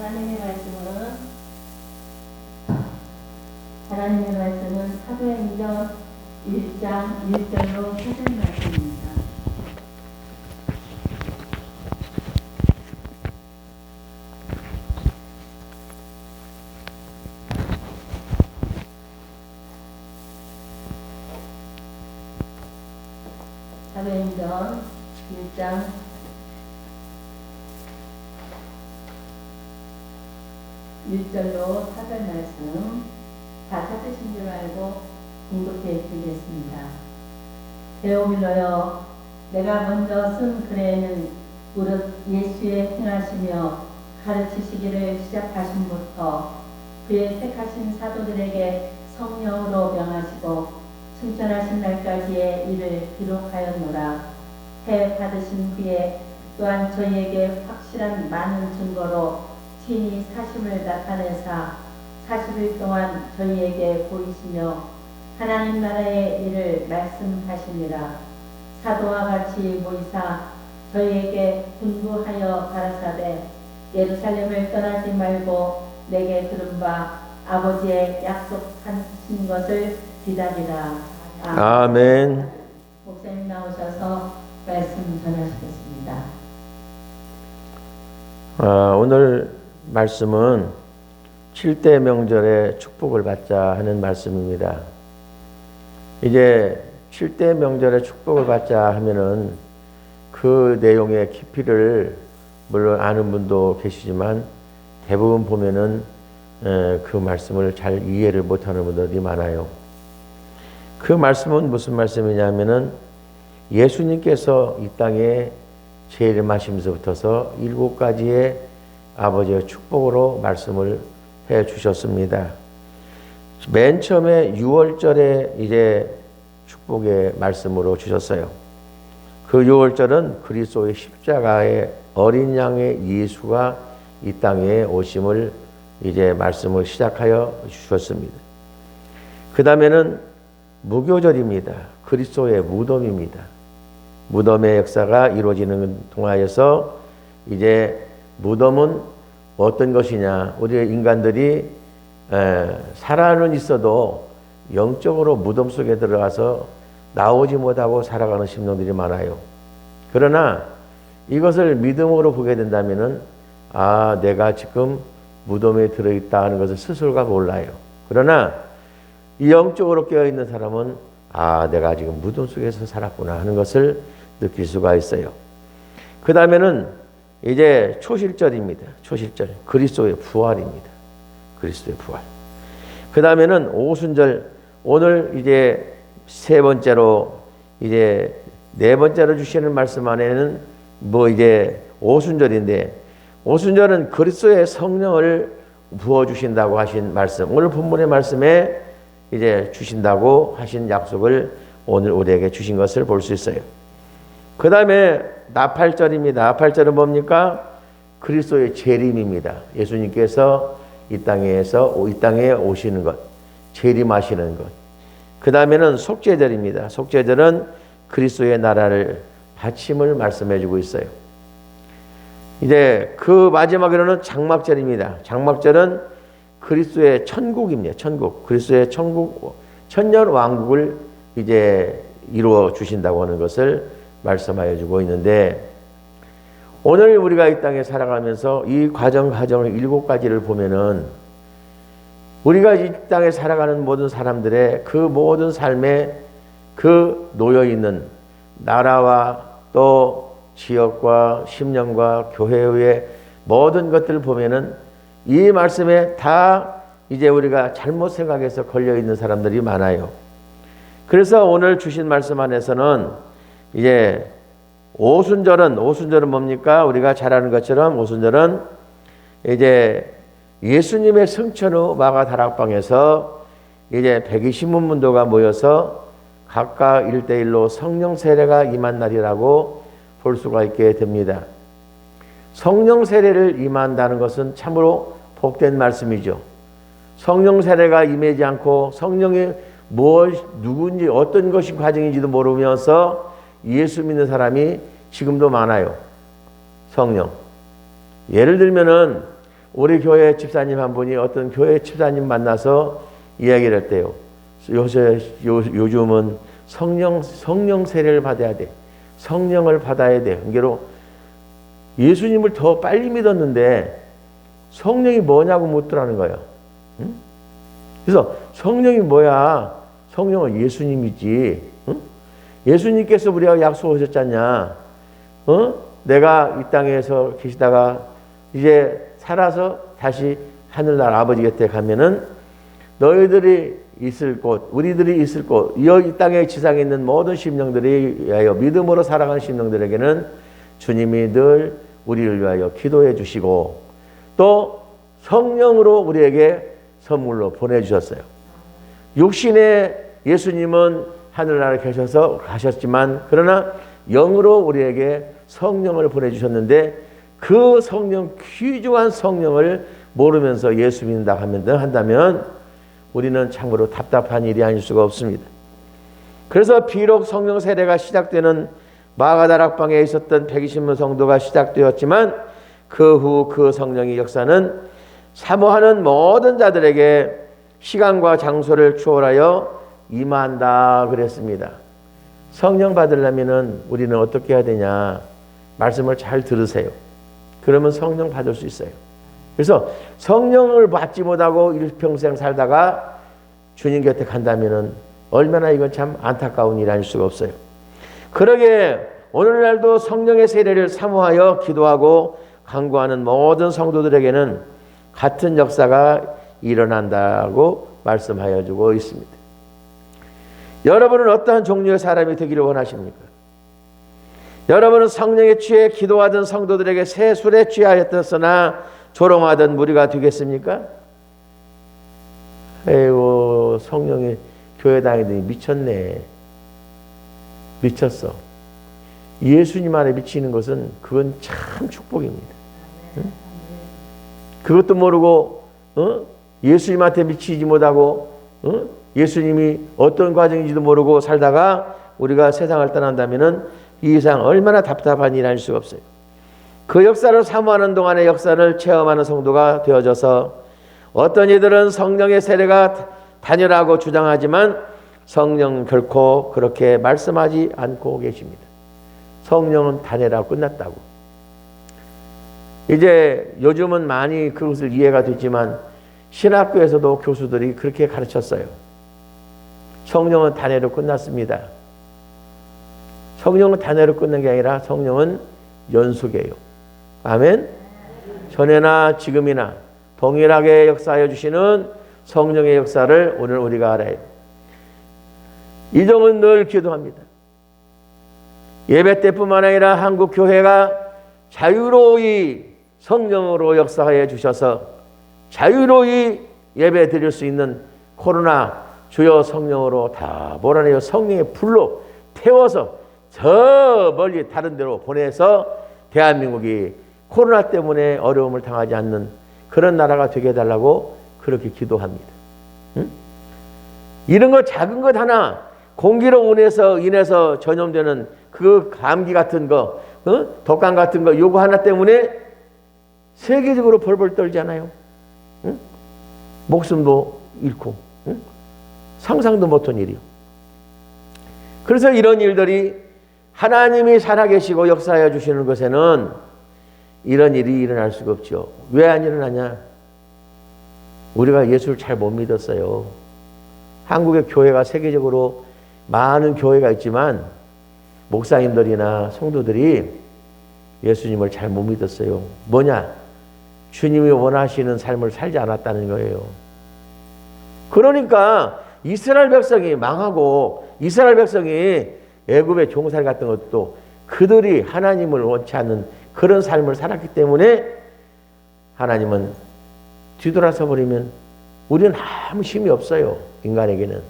하나님의 말씀은 하나님의 말씀은 사도행전 1장 1절로 4절 말씀입니다. 사도행전 1장 1절로 4절 말씀 다 찾으신 줄 알고 공독해 드리겠습니다. 데오밀러여 내가 먼저 쓴 글에는 무릇 예수의 행하시며 가르치시기를 시작하심부터 그의 택하신 사도들에게 성령으로 명하시고 승천하신 날까지의 일을 기록하였노라. 해 받으신 후에 또한 저희에게 확실한 많은 증거로 친히 사심을 나타내사 40일 동안 저희에게 보이시며 하나님 나라의 일을 말씀하시니라 사도와 같이 모이사 저희에게 분부하여 가라사대 예루살렘을 떠나지 말고 내게 들은 바 아버지의 약속하신 것을 기다리라 아멘. 목사님 나오셔서 말씀 전하시겠습니다. 아, 오늘 말씀은 7대 명절의 축복을 받자 하는 말씀입니다. 이제 7대 명절의 축복을 받자 하면은 그 내용의 깊이를 물론 아는 분도 계시지만 대부분 보면은 에, 그 말씀을 잘 이해를 못하는 분들이 많아요. 그 말씀은 무슨 말씀이냐면은 예수님께서 이 땅에 재림하시면서부터서 일곱 가지의 아버지의 축복으로 말씀을 해 주셨습니다. 맨 처음에 6월절에 이제 축복의 말씀으로 주셨어요. 그 6월절은 그리스도의 십자가의 어린 양의 예수가 이 땅에 오심을 이제 말씀을 시작하여 주셨습니다. 그 다음에는 무교절입니다. 그리스도의 무덤입니다. 무덤의 역사가 이루어지는 동화에서 이제 무덤은 어떤 것이냐? 우리 인간들이 에, 살아는 있어도 영적으로 무덤 속에 들어가서 나오지 못하고 살아가는 심령들이 많아요. 그러나 이것을 믿음으로 보게 된다면은 아 내가 지금 무덤에 들어있다 하는 것을 스스로가 몰라요. 그러나 이 영적으로 깨어 있는 사람은 아 내가 지금 무덤 속에서 살았구나 하는 것을 느낄 수가 있어요. 그 다음에는 이제 초실절입니다. 초실절 그리스도의 부활입니다. 그리스도의 부활. 그 다음에는 오순절 오늘 이제 세 번째로 이제 네 번째로 주시는 말씀 안에는 뭐 이제 오순절인데 오순절은 그리스도의 성령을 부어 주신다고 하신 말씀. 오늘 본문의 말씀에 이제 주신다고 하신 약속을 오늘 우리에게 주신 것을 볼 수 있어요. 그 다음에 나팔절입니다. 나팔절은 뭡니까? 그리스도의 재림입니다. 예수님께서 이 땅에서 이 땅에 오시는 것, 재림하시는 것. 그 다음에는 속죄절입니다. 속죄절은 그리스도의 나라를 바침을 말씀해주고 있어요. 이제 그 마지막으로는 장막절입니다. 장막절은 그리스도의 천국입니다. 천국, 그리스도의 천국, 천년 왕국을 이제 이루어 주신다고 하는 것을 말씀하여 주고 있는데 오늘 우리가 이 땅에 살아가면서 이 과정 과정을 일곱 가지를 보면은 우리가 이 땅에 살아가는 모든 사람들의 그 모든 삶에 그 놓여 있는 나라와 또 지역과 심령과 교회의 모든 것들을 보면은 이 말씀에 다 이제 우리가 잘못 생각해서 걸려 있는 사람들이 많아요. 그래서 오늘 주신 말씀 안에서는 이제 오순절은 오순절은 뭡니까? 우리가 잘 아는 것처럼 오순절은 이제 예수님의 승천 후 마가 다락방에서 이제 120문 문도가 모여서 각각 일대일로 성령 세례가 임한 날이라고 볼 수가 있게 됩니다. 성령 세례를 임한다는 것은 참으로 복된 말씀이죠. 성령 세례가 임하지 않고 성령이 무엇 누군지 어떤 것이 과정인지도 모르면서 예수 믿는 사람이 지금도 많아요. 성령. 예를 들면은 우리 교회 집사님 한 분이 어떤 교회 집사님 만나서 이야기를 했대요. 요새 요, 요즘은 성령 성령 세례를 받아야 돼. 성령을 받아야 돼. 그게로 예수님을 더 빨리 믿었는데 성령이 뭐냐고 묻더라는 거예요. 응? 그래서 성령이 뭐야? 성령은 예수님이지. 응? 예수님께서 우리가 약속하셨잖냐? 어? 내가 이 땅에서 계시다가 이제 살아서 다시 하늘나라 아버지 곁에 가면은 너희들이 있을 곳, 우리들이 있을 곳, 이 땅의 지상에 있는 모든 심령들이 위하여 믿음으로 살아가는 심령들에게는 주님이 늘 우리를 위하여 기도해 주시고 또 성령으로 우리에게 선물로 보내주셨어요. 육신의 예수님은 하늘나라에 계셔서 가셨지만 그러나 영으로 우리에게 성령을 보내주셨는데 그 성령 귀중한 성령을 모르면서 예수 믿는다 하면 한다면 우리는 참으로 답답한 일이 아닐 수가 없습니다. 그래서 비록 성령 세례가 시작되는 마가다락방에 있었던 120명 성도가 시작되었지만 그 후그 성령의 역사는 사모하는 모든 자들에게 시간과 장소를 초월하여 임한다 그랬습니다. 성령 받으려면은 우리는 어떻게 해야 되냐? 말씀을 잘 들으세요. 그러면 성령 받을 수 있어요. 그래서 성령을 받지 못하고 일평생 살다가 주님 곁에 간다면은 얼마나 이건 참 안타까운 일 아닐 수가 없어요. 그러게 오늘날도 성령의 세례를 사모하여 기도하고 간구하는 모든 성도들에게는 같은 역사가 일어난다고 말씀하여 주고 있습니다. 여러분은 어떠한 종류의 사람이 되기를 원하십니까? 여러분은 성령에 취해 기도하던 성도들에게 새 술에 취하였으나 조롱하던 무리가 되겠습니까? 에이고 성령이 교회 다니더니 미쳤네. 미쳤어. 예수님 안에 미치는 것은 그건 참 축복입니다. 응? 그것도 모르고 어? 예수님한테 미치지 못하고 어? 예수님이 어떤 과정인지도 모르고 살다가 우리가 세상을 떠난다면은 이 이상 얼마나 답답한 일할 수가 없어요. 그 역사를 사모하는 동안의 역사를 체험하는 성도가 되어져서 어떤 이들은 성령의 세례가 단연하고 주장하지만 성령 결코 그렇게 말씀하지 않고 계십니다. 성령은 단연하고 끝났다고. 이제 요즘은 많이 그것을 이해가 됐지만 신학교에서도 교수들이 그렇게 가르쳤어요. 성령은 단회로 끝났습니다. 성령은 단회로 끝난 게 아니라 성령은 연속이에요. 아멘. 전에나 지금이나 동일하게 역사하여 주시는 성령의 역사를 오늘 우리가 알아야 돼요. 이종은 늘 기도합니다. 예배 때뿐만 아니라 한국 교회가 자유로이 성령으로 역사하여 주셔서 자유로이 예배 드릴 수 있는 코로나 주여 성령으로 다 몰아내어 성령의 불로 태워서 저 멀리 다른 데로 보내서 대한민국이 코로나 때문에 어려움을 당하지 않는 그런 나라가 되게 해달라고 그렇게 기도합니다. 응? 이런 거 작은 것 하나 공기로 인해서 인해서 전염되는 그 감기 같은 거, 어? 독감 같은 거 요거 하나 때문에 세계적으로 벌벌 떨잖아요. 응? 목숨도 잃고 응? 상상도 못한 일이요. 그래서 이런 일들이 하나님이 살아계시고 역사해 주시는 것에는 이런 일이 일어날 수가 없죠. 왜 안 일어나냐? 우리가 예수를 잘 못 믿었어요. 한국의 교회가 세계적으로 많은 교회가 있지만 목사님들이나 성도들이 예수님을 잘 못 믿었어요. 뭐냐? 주님이 원하시는 삶을 살지 않았다는 거예요. 그러니까 이스라엘 백성이 망하고 이스라엘 백성이 애굽의 종살 같은 것도 그들이 하나님을 원치 않는 그런 삶을 살았기 때문에 하나님은 뒤돌아서 버리면 우리는 아무 힘이 없어요. 인간에게는.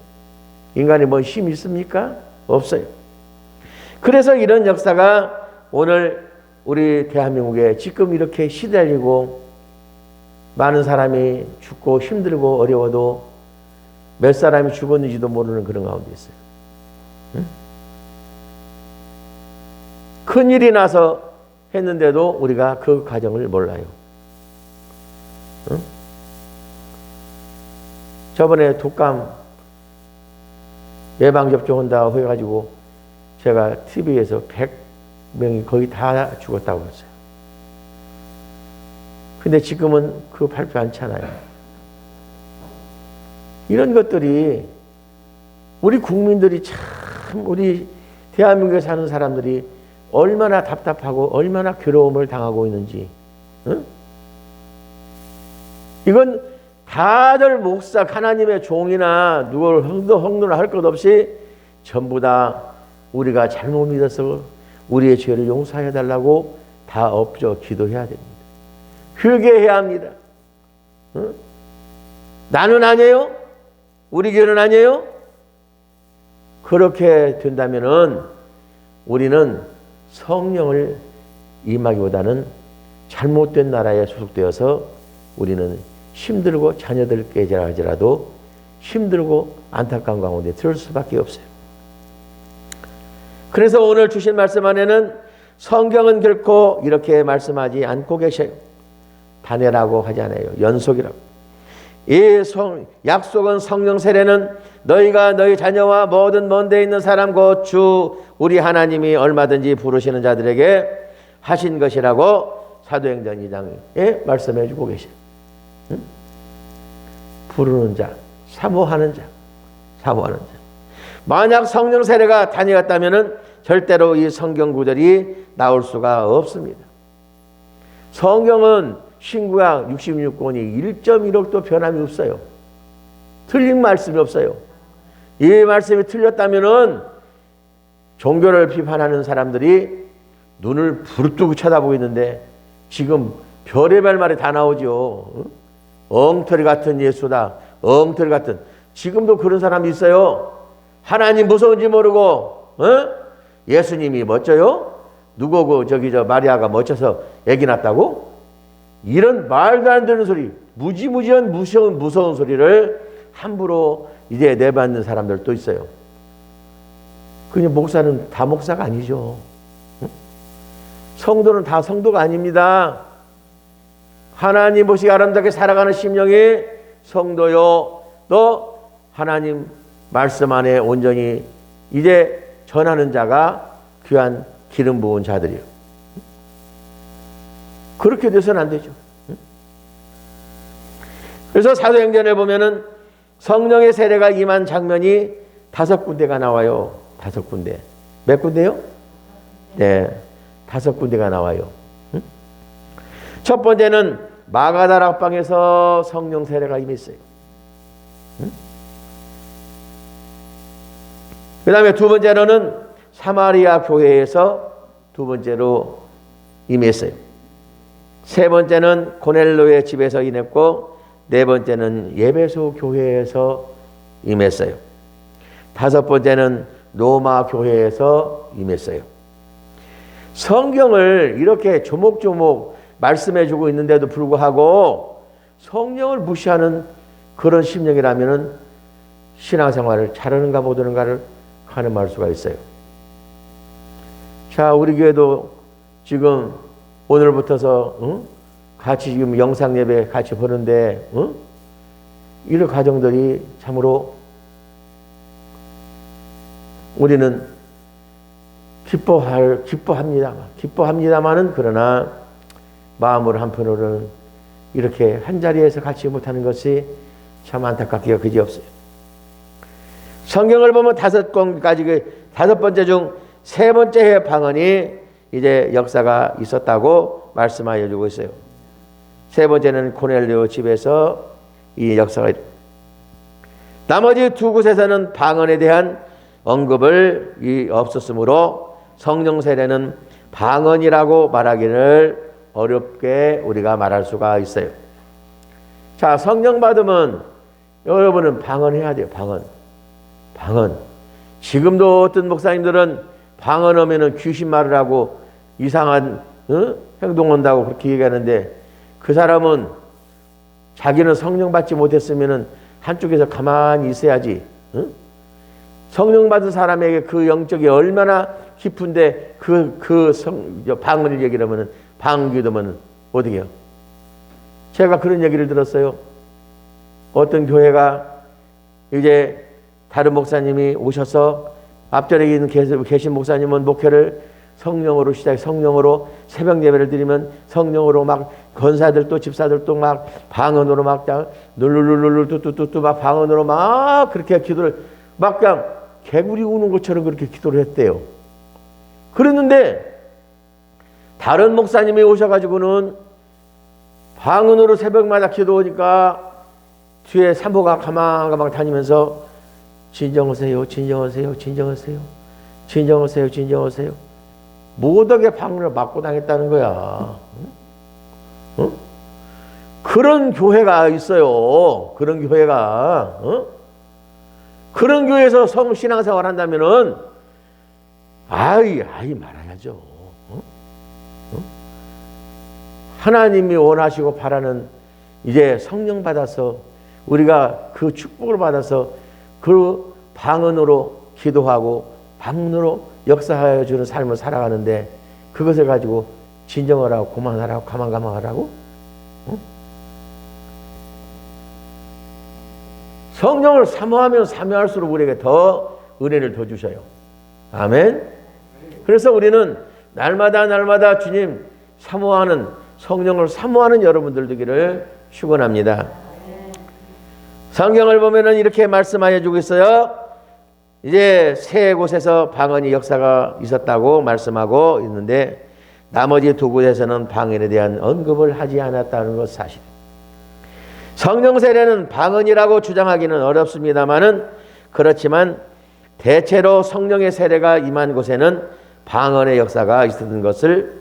인간이 뭐 힘이 있습니까? 없어요. 그래서 이런 역사가 오늘 우리 대한민국에 지금 이렇게 시달리고 많은 사람이 죽고 힘들고 어려워도 몇 사람이 죽었는지도 모르는 그런 가운데 있어요. 응? 큰 일이 나서 했는데도 우리가 그 과정을 몰라요. 응? 저번에 독감 예방접종 한다고 해가지고 제가 TV에서 100명이 거의 다 죽었다고 했어요. 근데 지금은 그 발표 않잖아요. 이런 것들이 우리 국민들이 참 우리 대한민국에 사는 사람들이 얼마나 답답하고 얼마나 괴로움을 당하고 있는지 응? 이건 다들 목사 하나님의 종이나 누구를 흥도 흥도나 할 것 없이 전부 다 우리가 잘못 믿어서 우리의 죄를 용서해 달라고 다 엎져 기도해야 됩니다. 회개해야 합니다. 응? 나는 아니에요? 우리 교회는 아니에요? 그렇게 된다면은 우리는 성령을 임하기보다는 잘못된 나라에 소속되어서 우리는 힘들고 자녀들 깨지라도 힘들고 안타까운 가운데 들을 수밖에 없어요. 그래서 오늘 주신 말씀 안에는 성경은 결코 이렇게 말씀하지 않고 계셔요. 단회라고 하지 않아요. 연속이라고. 이 성, 약속은 성령 세례는 너희가 너희 자녀와 모든 먼데 있는 사람 곧 주 우리 하나님이 얼마든지 부르시는 자들에게 하신 것이라고 사도행전 2장에 말씀해 주고 계셔요. 응? 부르는 자, 사모하는 자, 사모하는 자. 만약 성령 세례가 다니었다면은 절대로 이 성경 구절이 나올 수가 없습니다. 성경은 신구약 66권이 1.1억도 변함이 없어요. 틀린 말씀이 없어요. 이 말씀이 틀렸다면은 종교를 비판하는 사람들이 눈을 부릅뜨고 쳐다보고 있는데 지금 별의별 말이 다 나오죠. 응? 엉터리 같은 예수다. 엉터리 같은. 지금도 그런 사람이 있어요. 하나님 무서운지 모르고, 어? 예수님이 멋져요? 누구고 저기 저 마리아가 멋져서 애기 낳았다고? 이런 말도 안 되는 소리, 무지무지한 무서운 무서운 소리를 함부로 이제 내받는 사람들도 있어요. 그냥 목사는 다 목사가 아니죠. 응? 성도는 다 성도가 아닙니다. 하나님 보시 아름답게 살아가는 심령이 성도요. 또 하나님 말씀 안에 온전히 이제 전하는 자가 귀한 기름 부은 자들이요. 그렇게 돼서는 안 되죠. 그래서 사도행전에 보면은 성령의 세례가 임한 장면이 다섯 군데가 나와요. 다섯 군데. 몇 군데요? 네. 다섯 군데가 나와요. 첫 번째는 마가다락 방에서 성령 세례가 임했어요. 그 다음에 두 번째로는 사마리아 교회에서 두 번째로 임했어요. 세 번째는 고넬로의 집에서 임했고 네 번째는 예배소 교회에서 임했어요. 다섯 번째는 로마 교회에서 임했어요. 성경을 이렇게 조목조목 말씀해 주고 있는데도 불구하고 성령을 무시하는 그런 심령이라면 신앙생활을 잘하는가 못하는가를 가늠할 수가 있어요. 자, 우리 교회도 지금 오늘부터서 응? 같이 지금 영상 예배 같이 보는데 응? 이런 가정들이 참으로 우리는 기뻐할 기뻐합니다. 기뻐합니다만은 그러나 마음으로 한편으로는 이렇게 한 자리에서 같이 못하는 것이 참 안타깝기가 그지 없어요. 성경을 보면 다섯 권까지 그 다섯 번째 중 세 번째 방언이 이제 역사가 있었다고 말씀하여 주고 있어요. 세 번째는 코넬리오 집에서 이 역사가 나머지 두 곳에서는 방언에 대한 언급을 이 없었으므로 성령 세례는 방언이라고 말하기를 어렵게 우리가 말할 수가 있어요. 자, 성령 받으면 여러분은 방언해야 돼요. 방언. 방언. 지금도 어떤 목사님들은 방언하면은 귀신 말을 하고 이상한 어? 행동한다고 그렇게 얘기하는데 그 사람은 자기는 성령 받지 못했으면은 한쪽에서 가만히 있어야지. 어? 성령 받은 사람에게 그 영적이 얼마나 깊은데 그, 그 성, 방언을 얘기를 하면은 방귀도면 어떻게 해요? 제가 그런 얘기를 들었어요. 어떤 교회가 이제 다른 목사님이 오셔서 앞전에 있는 계신 목사님은 목회를 성령으로 시작해 성령으로 새벽 예배를 드리면 성령으로 막 권사들도 집사들도 막 방언으로 막 눌룰룰룰 뚜뚜뚜뚜 막 방언으로 막 그렇게 기도를 막 그냥 개구리 우는 것처럼 그렇게 기도를 했대요. 그랬는데 다른 목사님이 오셔가지고는 방언으로 새벽마다 기도하니까 뒤에 산모가 가망가망 다니면서 진정하세요, 진정하세요, 진정하세요, 진정하세요, 진정하세요. 모덕의 방언을 맞고 당했다는 거야. 응? 응? 그런 교회가 있어요. 그런 교회가. 어? 그런 교회에서 성 신앙생활 한다면은 아이 아이 말아야죠. 어? 어? 하나님이 원하시고 바라는 이제 성령 받아서 우리가 그 축복을 받아서 그 방언으로 기도하고 방언으로 역사하여 주는 삶을 살아가는데 그것을 가지고 진정을 하고 고만하라고 가만가만하라고 어? 성령을 사모하면 사모할수록 우리에게 더 은혜를 더 주셔요. 아멘. 그래서 우리는 날마다 날마다 주님 사모하는 성령을 사모하는 여러분들 되기를 축원합니다. 성경을 보면은 이렇게 말씀하여 주고 있어요. 이제 세 곳에서 방언이 역사가 있었다고 말씀하고 있는데 나머지 두 곳에서는 방언에 대한 언급을 하지 않았다는 것 사실. 성령 세례는 방언이라고 주장하기는 어렵습니다만은 그렇지만 대체로 성령의 세례가 임한 곳에는 방언의 역사가 있었던 것을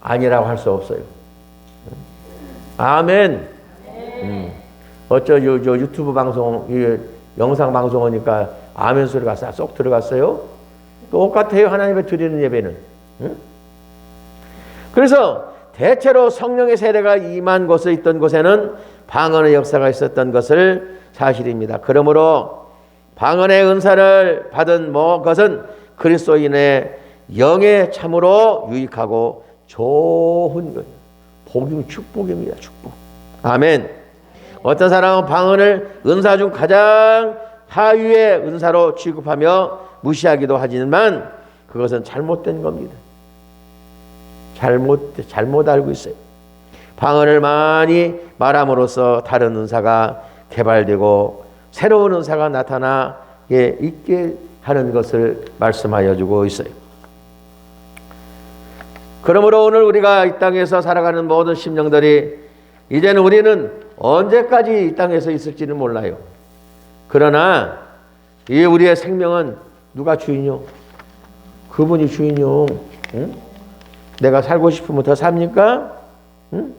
아니라고 할 수 없어요. 아멘. 음. 어쩌 요, 요 유튜브 방송, 이 영상 방송하니까 아멘 소리가 싹쏙 들어갔어요. 똑같아요. 하나님의 드리는 예배는. 응? 그래서 대체로 성령의 세례가 임한 곳에 있던 곳에는 방언의 역사가 있었던 것을 사실입니다. 그러므로 방언의 은사를 받은 뭐 것은 그리스도인의 영에 참으로 유익하고 좋은 것. 복임 축복입니다. 축복. 아멘. 어떤 사람은 방언을 은사 중 가장 하위의 은사로 취급하며 무시하기도 하지만 그것은 잘못된 겁니다. 잘못 잘못 알고 있어요. 방언을 많이 말함으로써 다른 은사가 개발되고 새로운 은사가 나타나게 있게 하는 것을 말씀하여 주고 있어요. 그러므로 오늘 우리가 이 땅에서 살아가는 모든 심령들이 이제는 우리는 언제까지 이 땅에서 있을지는 몰라요. 그러나 이 우리의 생명은 누가 주인요? 그분이 주인요. 응? 내가 살고 싶으면 더 삽니까? 응?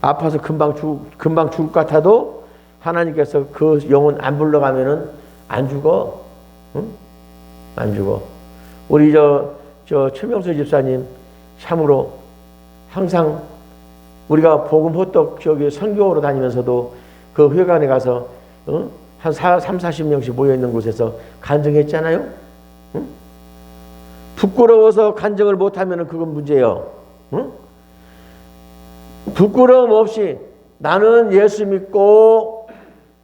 아파서 금방 죽 금방 죽을 것 같아도 하나님께서 그 영혼 안 불러가면은 안 죽어. 응? 안 죽어. 우리 저, 저 최명수 집사님 참으로 항상 우리가 복음 호떡 저기 선교로 다니면서도 그 회관에 가서 어? 한 4, 3, 40명씩 모여 있는 곳에서 간증했잖아요. 응? 부끄러워서 간증을 못 하면은 그건 문제예요. 응? 부끄러움 없이 나는 예수 믿고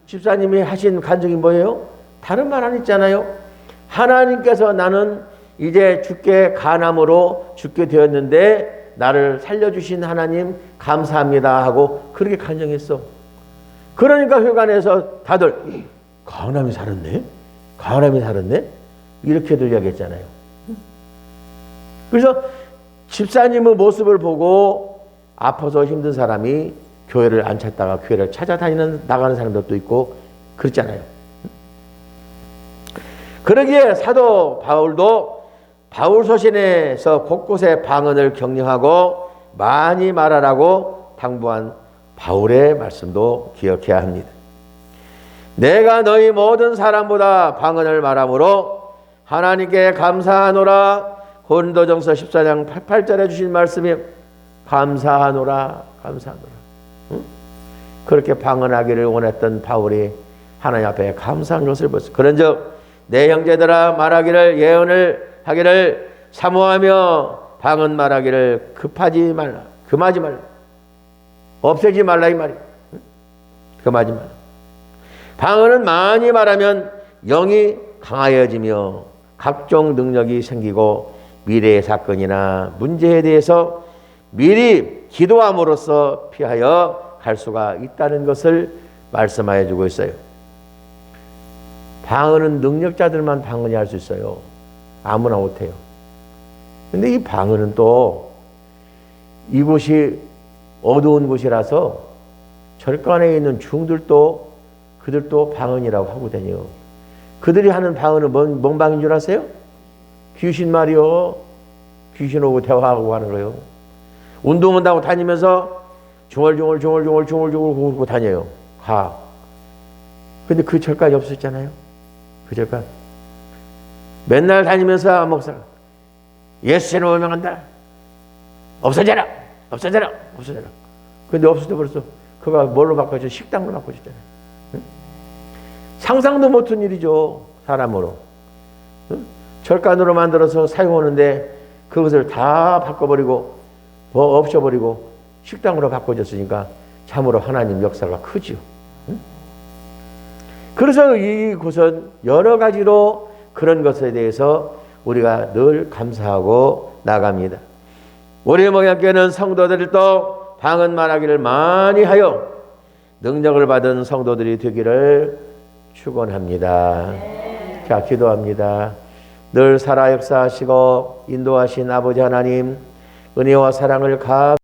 집사님이 하신 간증이 뭐예요? 다른 말안 있잖아요. 하나님께서 나는 이제 죽게 간암으로 죽게 되었는데 나를 살려주신 하나님 감사합니다 하고 그렇게 간증했어. 그러니까 회관에서 다들 간암이 살았네? 간암이 살았네? 이렇게들 이야기했잖아요. 그래서 집사님의 모습을 보고 아파서 힘든 사람이 교회를 안 찾다가 교회를 찾아다니는 나가는 사람들도 있고 그렇잖아요. 그러기에 사도 바울도 바울 서신에서 곳곳에 방언을 격려하고 많이 말하라고 당부한 바울의 말씀도 기억해야 합니다. 내가 너희 모든 사람보다 방언을 말함으로 하나님께 감사하노라 고린도전서 14장 8절에 주신 말씀이 감사하노라 감사하노라 응? 그렇게 방언하기를 원했던 바울이 하나님 앞에 감사한 것을 보았어 그런즉 내 형제들아 말하기를 예언을 하기를 사모하며 방언 말하기를 급하지 말라 금하지 말라 없애지 말라 이 말이에요. 그 말. 방언은 많이 말하면 영이 강하여지며 각종 능력이 생기고 미래의 사건이나 문제에 대해서 미리 기도함으로써 피하여 갈 수가 있다는 것을 말씀하여 주고 있어요. 방언은 능력자들만 방언이 할 수 있어요. 아무나 못해요. 근데 이 방언은 또 이곳이 어두운 곳이라서 절간에 있는 중들도 그들도 방언이라고 다녀요. 그들이 하는 방언은 뭔, 뭔 방인 줄 아세요? 귀신 말이요. 귀신 오고 대화하고 하는 거예요. 운동한다고 다니면서 중얼중얼 중얼중얼 중얼중얼 그러고 다녀요. 가. 근데 그 절까지 없었잖아요. 그 절까. 맨날 다니면서 목사가 예수를 오명한다. 없어져라. 없어져라. 없어져라. 근데 없어져 버렸어. 그가 뭘로 바꿔줘? 식당으로 바꿔줬잖아요. 응? 상상도 못한 일이죠. 사람으로. 응? 절간으로 만들어서 사용하는데 그것을 다 바꿔버리고 뭐 없애버리고 식당으로 바꿔줬으니까 참으로 하나님 역사가 크지요. 응? 그래서 이곳은 여러 가지로 그런 것에 대해서 우리가 늘 감사하고 나갑니다. 우리 목양교회는 성도들도 방언 말하기를 많이 하여 능력을 받은 성도들이 되기를 축원합니다. 자, 기도합니다. 늘 살아 역사하시고 인도하신 아버지 하나님 은혜와 사랑을 감